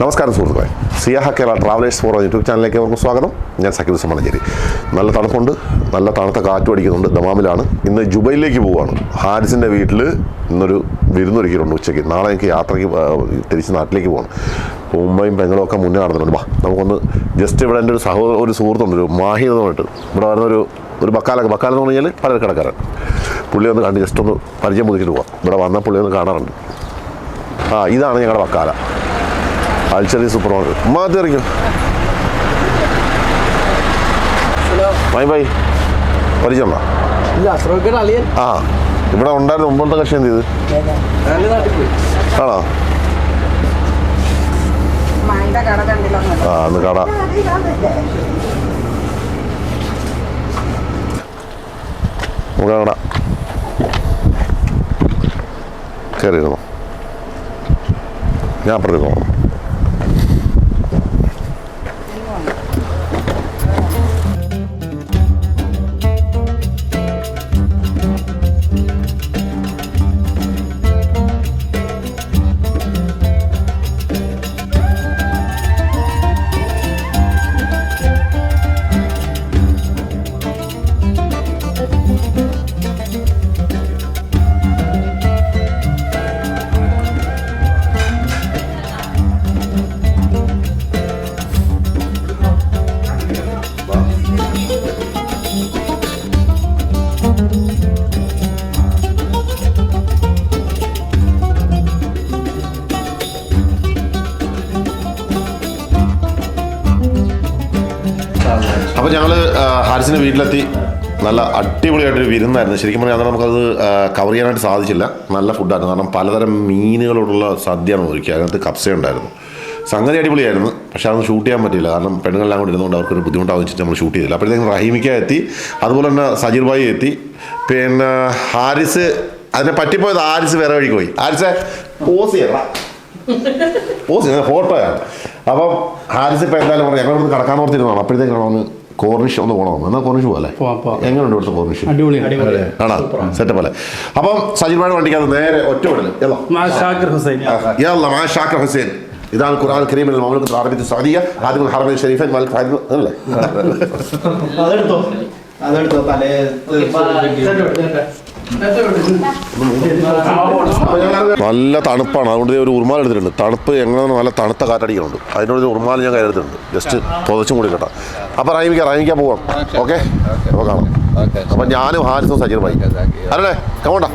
നമസ്കാരം സുഹൃത്തുക്കളെ. സിയാഹ Kerala travellers for YouTube ചാനലിലേക്ക് അവർക്ക് സ്വാഗതം. ഞാൻ സക്കീർ മണഞ്ചേരി നല്ല തണുപ്പുണ്ട് നല്ല തണുത്ത കാറ്റും അടിക്കുന്നുണ്ട്. ദമാമിലാണ്. ഇന്ന് ജുബൈയിലേക്ക് പോവുകയാണ്. ഹാരിസിന്റെ വീട്ടിൽ ഇന്നൊരു വിരുന്നൊരുക്കിയിട്ടുണ്ട് ഉച്ചയ്ക്ക്. നാളെ എനിക്ക് യാത്രയ്ക്ക് തിരിച്ച് നാട്ടിലേക്ക് പോകണം മുംബൈയും ബംഗളും ഒക്കെ മുന്നേ നടന്നിട്ടുണ്ട്. വാ നമുക്കൊന്ന് ജസ്റ്റ് ഇവിടെ എന്റെ ഒരു സഹോദര ഒരു സുഹൃത്തുണ്ട് ഒരു മാഹി എന്ന് പറഞ്ഞിട്ട് ഇവിടെ വരുന്നൊരു ഒരു ബക്കാലൊക്കെ ബക്കാലെന്ന് പറഞ്ഞു കഴിഞ്ഞാൽ പലചരക്കടക്കാരൻ പുള്ളി ഒന്ന് കണ്ട് ജസ്റ്റ് ഒന്ന് പരിചയം പുതുക്കിയിട്ട് പോവാം. ഇവിടെ വന്ന പുള്ളി ഒന്ന് കാണാറുണ്ട്. ആ ഇതാണ് ഞങ്ങളുടെ ബക്കാല. അൽച്ചറി സൂപ്പർ മാർക്കറ്റ് ഉമ്മ ഇറങ്ങി ബൈ ബൈ. പരിചയം ആ ഇവിടെ ഉണ്ടായിരുന്ന മുമ്പത്തെ കക്ഷി എന്ത് ചെയ്ത്? ആണോ? മായിന്റെ കട കണ്ടില്ല ആ അന്ന് കട. നമുക്ക് കട. കയറിയിരുന്നോ? ഞാൻ അപ്പുറത്തേക്ക് പോകണം ഹാരിസിന്റെ വീട്ടിലെത്തി. നല്ല അടിപൊളിയായിട്ടൊരു വിരുന്നായിരുന്നു. ശരിക്കും പറഞ്ഞാൽ അന്നേരം നമുക്കത് കവർ ചെയ്യാനായിട്ട് സാധിച്ചില്ല. നല്ല ഫുഡായിരുന്നു കാരണം പലതരം മീനുകളോടുള്ള സദ്യയാണ് ഒരുക്കി അതിനകത്ത് കപ്സ ഉണ്ടായിരുന്നു. സംഗതി അടിപൊളിയായിരുന്നു. പക്ഷേ അതൊന്നും ഷൂട്ട് ചെയ്യാൻ പറ്റില്ല കാരണം പെണ്ണുങ്ങളെല്ലാം കൂടി ഇരുന്നുകൊണ്ട് അവർക്കൊരു ബുദ്ധിമുട്ടാവും വെച്ചിട്ട് നമ്മൾ ഷൂട്ട് ചെയ്തില്ല. അപ്പോഴത്തേക്കും റഹീമിക്ക എത്തി. അതുപോലെ തന്നെ സജീർ ഭായി എത്തി. പിന്നെ ഹാരിസ് അതിനെ പറ്റിപ്പോയത് ഹാരിസ് വേറെ വഴിക്ക് പോയി. ഹാരിസെ പോസ് ചെയ്യണം പോസ് ഫോട്ടോയാണ് അപ്പം ഹാരിസ് ഇപ്പം എന്തായാലും പറഞ്ഞു ഞങ്ങൾ കിടക്കാൻ ഓർത്തിരുന്നതാണ്. അപ്പോഴത്തേക്കാണ് കോർണിഷ് ഒന്ന് പോകണം. എന്നാൽ കോർണിഷ് പോലെ എങ്ങനെയുണ്ട് ഇവിടുത്തെ കോർണിഷ് ആണോ? സെറ്റപ്പ് അല്ലേ? അപ്പം സജിൻ പാട് വണ്ടിക്കകത്ത് നേരെ ഒറ്റ ഹുസൈൻ. ഇതാണ് ഖുർആൻ കരീമിൽ മൗലക്ക് പ്രാപിച്ച സാധിക ആദ്യം ഹർമൻ ഷെരീഫൻ മലക് ഫാരിദ് അല്ലേ? അതെടുത്തോ? അതെടുത്തോ? തലേ നല്ല തണുപ്പാണ്. അതുകൊണ്ട് ഒരു ഉറുമാൽ എടുത്തിട്ടുണ്ട്. തണുപ്പ് എങ്ങനെ നല്ല തണുത്ത കാറ്റടിക്കുന്നുണ്ട്. അതിനോട് ഒരു ഉറുമാൽ ഞാൻ കയ്യിലെടുത്തിട്ടുണ്ട്. ജസ്റ്റ് പുതച്ചും കൂടി കേട്ടോ അപ്പോൾ റൈമിക്ക റൈമിക്ക പോവാം. ഓക്കെ. അപ്പോൾ കാണാം. അപ്പം ഞാനും ഹാരിസും സജീർ ഭായി അല്ലേ? കമോണ്ട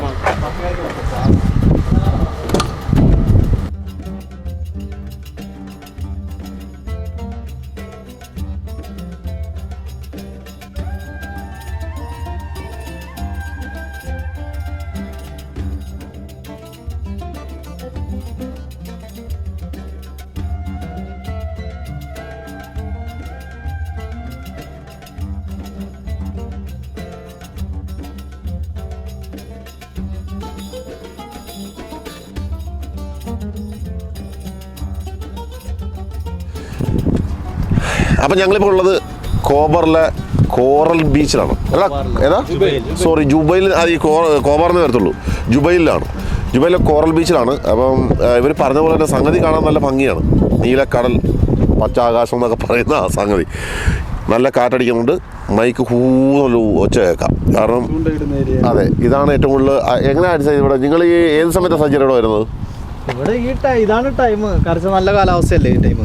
അപ്പം ഞങ്ങളിപ്പോൾ ഉള്ളത് കോബറിലെ കോറൽ ബീച്ചിലാണ്. അല്ല ഏതാ? സോറി ജുബൈൽ അത് ഈ കോ കോബറിന്ന് വരത്തുള്ളൂ. ജുബൈലിലാണ്. ജുബൈയിലെ കോറൽ ബീച്ചിലാണ്. അപ്പം ഇവർ പറഞ്ഞ പോലെ തന്നെ സംഗതി കാണാൻ നല്ല ഭംഗിയാണ്. നീലക്കടൽ പച്ച ആകാശം എന്നൊക്കെ പറയുന്ന ആ സംഗതി. നല്ല കാറ്റടിക്കുന്നുണ്ട്. മൈക്ക് ഹൂന്നൊരു ഒച്ച കേൾക്കാം. കാരണം അതെ ഇതാണ് ഏറ്റവും കൂടുതൽ എങ്ങനെയാണ് ഇവിടെ? നിങ്ങൾ ഈ ഏത് സമയത്താണ് ഇവിടെ വരുന്നത്? ഇവിടെ ഈ ഇതാണ് ടൈം. കുറച്ച് നല്ല കാലാവസ്ഥയല്ലേ ഈ ടൈം.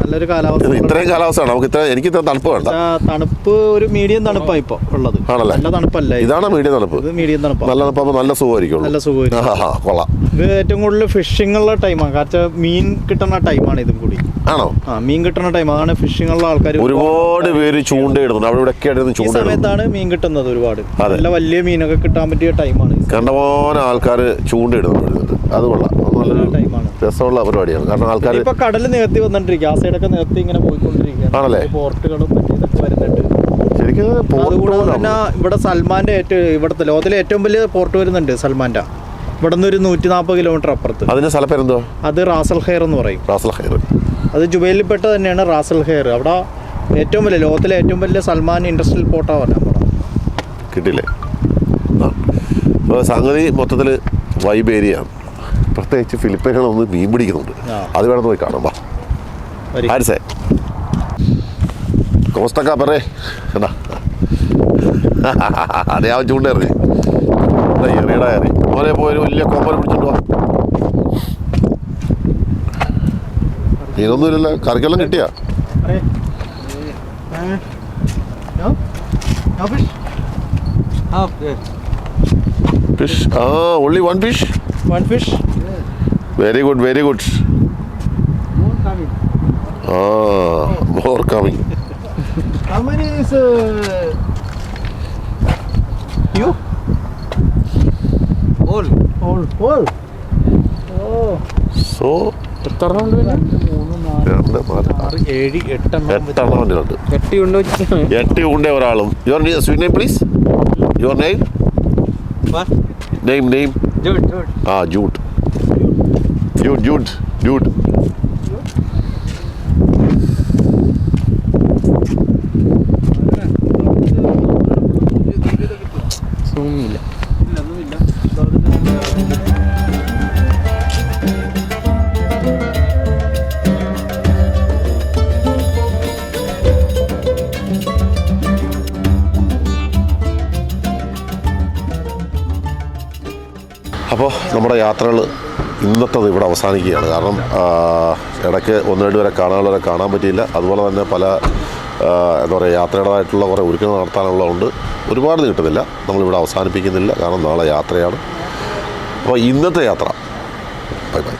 നല്ലൊരു കാലാവസ്ഥ ഇത്രയും കാലാവസ്ഥയാണ്. നമുക്ക് ഇത്ര എനിക്ക് ഇത്ര തണുപ്പ് വേണ്ട. തണുപ്പ് ഒരു മീഡിയം തണുപ്പാ ഇപ്പൊ ഉള്ളത്. ആണല്ലേ? നല്ല തണുപ്പല്ല? ഇതാണ് മീഡിയം തണുപ്പ്. ഇത് മീഡിയം തണുപ്പ്. നല്ല തണുപ്പ് നല്ല സുഖമായിരിക്കും നല്ല സുഖമായിരിക്കും. കൊള്ളാം. ഇത് ഏറ്റവും കൂടുതൽ ഫിഷിംഗ് ഉള്ള ടൈമാണ്. കാരണം മീൻ കിട്ടുന്ന ടൈമാണ് ഇതും കൂടി. ആണോ? ആ മീൻ കിട്ടുന്ന ടൈമാണ് ഫിഷിങ്ങുള്ള ഫിഷിംഗ് ഉള്ള ആൾക്കാർ ഒരുപാട് പേര് ചൂണ്ടയിടുന്നുണ്ട്. അവിടെ ഇവിടെ ഒക്കെ സമയത്താണ് മീൻ കിട്ടുന്നത് ഒരുപാട്. നല്ല വലിയ മീനൊക്കെ കിട്ടാൻ പറ്റിയ ടൈമാണ് കണ്ടപോലെ ആൾക്കാർ ചൂണ്ടയിടുന്നുണ്ട്. അത് കൊള്ളാം. നല്ലൊരു രസമുള്ള പരിപാടിയാണ്. കാരണം ആൾക്കാർ ഇപ്പൊ കടൽ നികത്തി വന്നിട്ടിരിക്കുക ആ സൈഡൊക്കെ നികത്തി ഇങ്ങനെ പോയിക്കൊണ്ടിരിക്കുകയാണ് ആണല്ലേ? പോർട്ടുകളും വരുന്നുണ്ട്. അതുകൂടാതെ തന്നെ ഇവിടെ സൽമാന്റെ ഏറ്റവും ഇവിടുത്തെ ലോകത്തിലെ ഏറ്റവും വലിയ പോർട്ട് വരുന്നുണ്ട് സൽമാന്റെ. ഇവിടെ നിന്ന് ഒരു നൂറ്റി നാൽപ്പത് കിലോമീറ്റർ അപ്പുറത്ത്. അതിന്റെ സ്ഥലപ്പേരെന്തോ അത് റാസൽ ഹെയർ എന്ന് പറയും. റാസൽ ഖൈർ അത് ജുബൈലിൽപ്പെട്ട തന്നെയാണ് റാസൽ ഹെയർ അവിടെ ഏറ്റവും വലിയ ലോകത്തിലെ ഏറ്റവും വലിയ സൽമാൻ ഇൻഡസ്ട്രിയൽ പോർട്ടാണ് പറഞ്ഞാൽ കിട്ടില്ലേ അപ്പോൾ സംഗതി മൊത്തത്തിൽ വൈബേരിയാണ് പ്രത്യേകിച്ച് പ്രത്യേകിച്ച് ഒന്ന് മീൻ പിടിക്കുന്നുണ്ട്. അത് വേണം പോയി കാണാം വാ. ആരിസേ കോസ്റ്റക്ക പറേ എന്നാ? അതെ ആ ചൂണ്ടേറി എറിയടാ എറി. മോനെ പോയി ഒരു വലിയ കോമ്പൽ പിടിച്ചോണ്ട് വാ. മീനൊന്നുമില്ലല്ലോ കറിക്കെല്ലാം കിട്ടിയാ? Fish ah only one fish one fish very good very good ah more coming How many is uh, you? All. All. All. Oh. So എത്ര റൗണ്ട് പിന്നെ രണ്ട് എട്ടെണ്ണം വണ്ടിയിലുണ്ട് എട്ട് ഉണ്ടേ ഒരാളും. Your sweet name please your name name name ah Jude Jude Jude Jude അപ്പോൾ നമ്മുടെ യാത്രകൾ ഇന്നത്തത് ഇവിടെ അവസാനിക്കുകയാണ്. കാരണം ഇടയ്ക്ക് ഒന്ന് രണ്ട് പേരെ കാണാനുള്ളവരെ കാണാൻ പറ്റിയില്ല. അതുപോലെ തന്നെ പല എന്താ പറയുക യാത്രയുടേതായിട്ടുള്ള കുറേ ഒരുക്കങ്ങൾ നടത്താനുള്ളതുകൊണ്ട് ഒരുപാട് കിട്ടുന്നില്ല. നമ്മളിവിടെ അവസാനിപ്പിക്കുന്നില്ല. കാരണം നാളെ യാത്രയാണ്. അപ്പോൾ ഇന്നത്തെ യാത്ര. Bye bye.